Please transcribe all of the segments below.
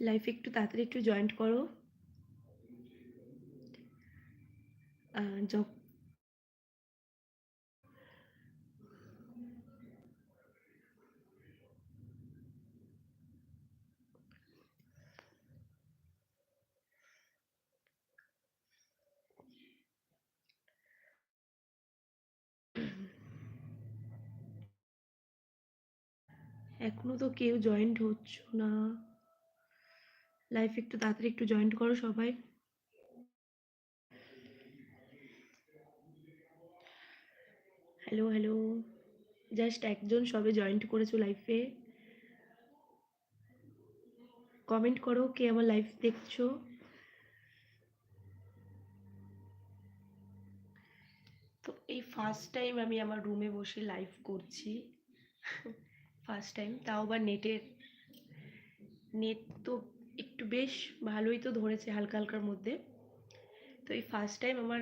লাইফে একটু তাড়াতাড়ি একটু জয়েন্ট করো। আহ, এখনও তো কেউ জয়েন্ট হচ্ছ না। লাইফ একটু তাড়াতাড়ি একটু জয়েন্ট করো সবাই। হ্যালো হ্যালো জাস্ট একজন সবে জয়েন্ট করেছ লাইফে কমেন্ট করো কে আমার লাইফ দেখছ। তো এই ফার্স্ট টাইম আমি আমার রুমে বসে লাইভ করছি। ফার্স্ট টাইম তাও আবার নেটের নেট তো একটু বেশ ভালোই তো ধরেছে হালকা হালকার মধ্যে। তো এই ফার্স্ট টাইম আমার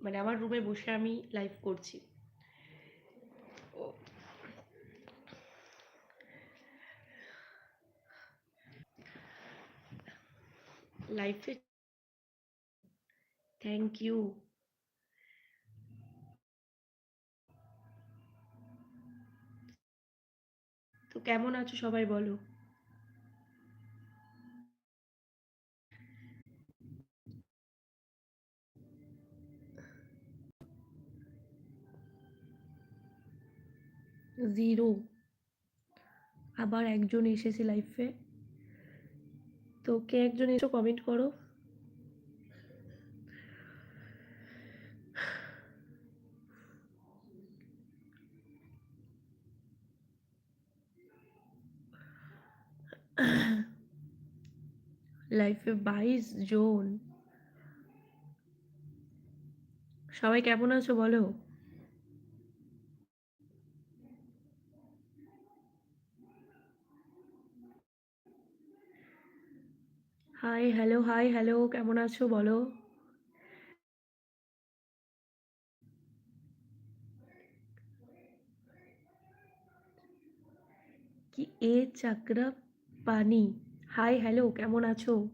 মানে আমার রুমে বসে আমি লাইভ করছি। লাইফে থ্যাংক ইউ তো কেমন আছো সবাই বলো? জিরো। আবার একজন এসেছে লাইফে তো কে একজন এসো কমেন্ট করো। লাইফে বাইশ জন। সবাই কেমন আছো বলো? হাই হ্যালো হাই হ্যালো কেমন আছো বলো? কি এ চাকরা পানি? হাই হ্যালো কেমন আছো?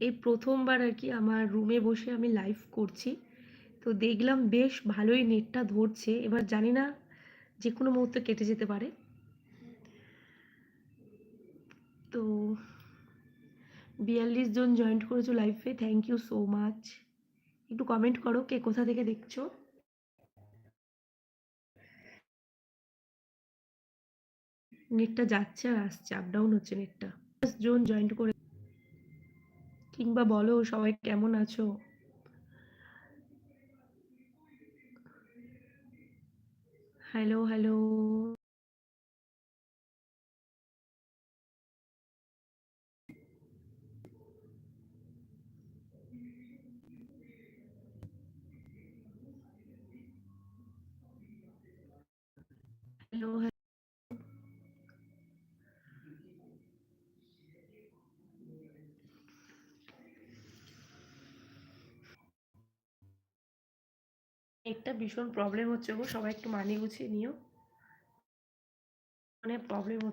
এই প্রথমবার আর কি আমার রুমে বসে আমি লাইভ করছি। তো দেখলাম বেশ ভালোই নেটটা ধরছে। এবার জানি না যে কোনো মুহূর্তে কেটে যেতে পারে। তো বিয়াল্লিশ জন জয়েন্ট করেছ লাইফে থ্যাংক ইউ সো মাচ একটু কমেন্ট করো কে কোথা থেকে দেখছ? নেটটা যাচ্ছে আর আসছে আপ ডাউন হচ্ছে নেটটা। জন জয়েন্ট করে কিংবা বলো সবাই কেমন আছো? হ্যালো হ্যালো একটা ভীষণ প্রবলেম হচ্ছে গো সবাই একটু মানিয়ে গুছিয়ে নিও। মানে প্রবলেম হচ্ছে